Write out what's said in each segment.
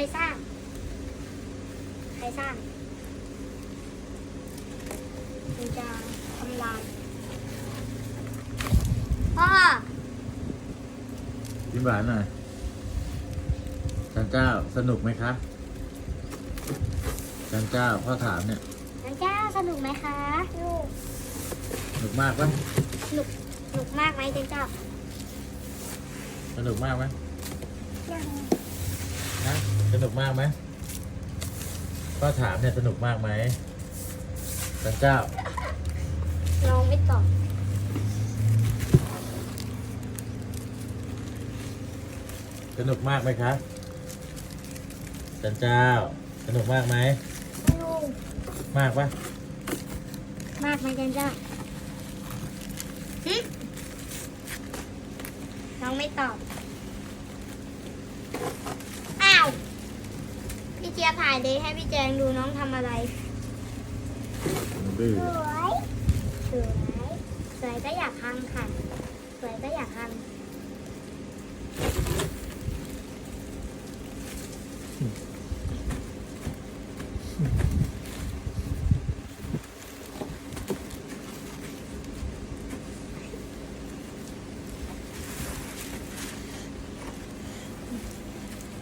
รสร้าง ใครสร้างมันจะทำลายพ่อยิ้มหวานหน่อยจันเจ้าสนุกไหมคะจันเจ้าพ่อถามเนี่ยนันเจ้าสนุกไหมคะสนุกสนุกมากปะสนุกสนุกมากไหมนันเจ้า สนุกมากไหม นะสนุกมากไหมพ่อถามเนี่ยสนุกมากไหมจันเจ้า น้องไม่ตอบสนุกมากไหมคะจันเจ้า สนุกมากไหมสนุกมากปะมากไหมนันเจ้าหึน้องไม่ตอบ อ้าว จียถ่ายเดย์ให้พี่แจงดูน้องทำอะไรดื้อสวยสวยสวยก็อยากทำค่ะสวยก็อยากทำ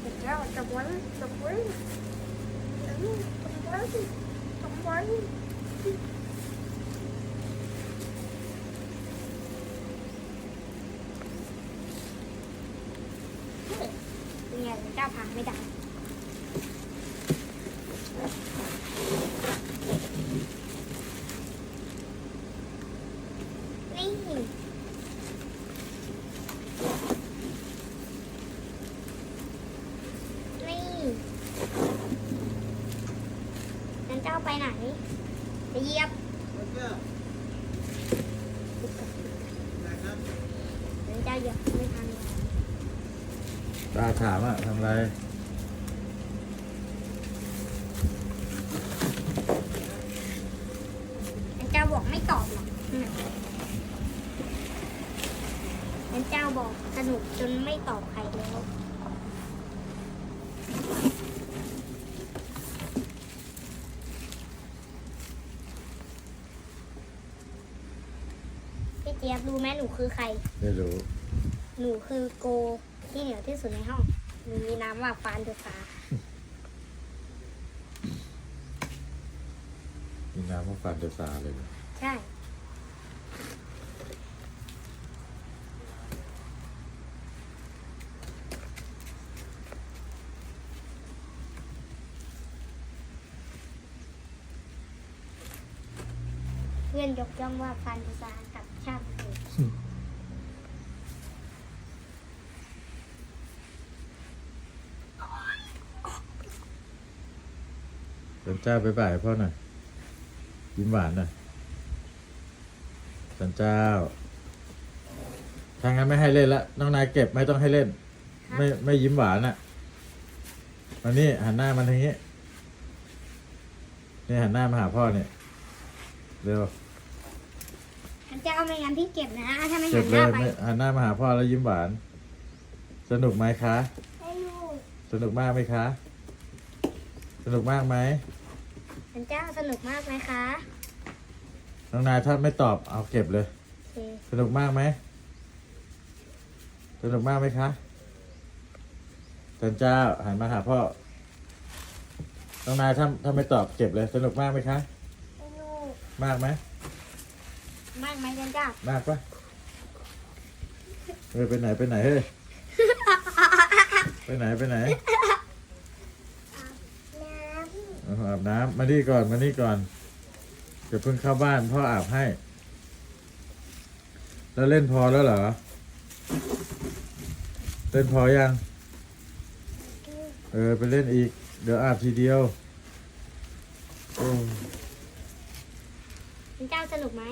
เดี๋ยวจับ ไว้จับไว้จับไว้จับไว้ เป็นไงเจ้าพังไม่ได้ นี่ นี่งั้นเจ้าไปไหนไป เหยียบงั้นเจ้าเหยียบไม่ทันเลยตาถามอะทำอะไรงั้นเจ้าบอกไม่ตอบหรอกงั้นเจ้าบอกสนุกจนไม่ตอบใครแล้ว เจี๊ยบรู้ไหมหนูคือใคร ไม่รู้ หนูคือโกที่เหนียวที่สุดในห้อง หนูมีน้ำว่าฟานเดอะฟ้ามีน้ำมาฟันเดอซาเลยเหรอใช่ เพื่อนยกย่องว่าฟานเดอะฟ้ากับชาติเอก จันเจ้าไปบ่ายพ่อหน่อยยิ้มหวานหน่อยจันเจ้าถ้างั้นไม่ให้เล่นละน้องนายเก็บไม่ต้องให้เล่น ไม่ไม่ยิ้มหวานอะมานี่หันหน้ามาทางนี้นี่หันหน้ามาหาพ่อเนี่ยเร็วท่านเจ้าไม่งั้นพี่เก็บนะ ถ้าไม่เก็หับนหเลน้ายไปไม่หันหน้ามาหาพ่อแล้วยิ้มหวาน สนุกไหมคะ ให้ลูกสนุกมากไหมคะ สนุกมากไหมท่า นเจ้าสนุกมากไหมคะน้องนายถ้าไม่ตอบเอาเก็บเลย โอเคสนุกมากไหมสนุกมากไหมคะจันเจ้าหันมาหาพ่อน้องนายถ้าถ้าไม่ตอบเก็บเลย สนุกมากไหมคะให้ลูกมากไหมมากไหมท่านเจ้ามากปะเฮ้ยไปไหนไปไหนเฮ้ยไปไหนไปไหน น้ เอาบน้ำมานี่ก่อนมานี่ก่อนเดี๋ยวเพิ่งเข้าบ้านพ่ออาบให้ แล้วเล่นพอแล้วเหรอ เล่นพอยัง เออไปเล่นอีก เดี๋ยวอาบทีเดียวโอ้ท่านเจ้าสนุกไหม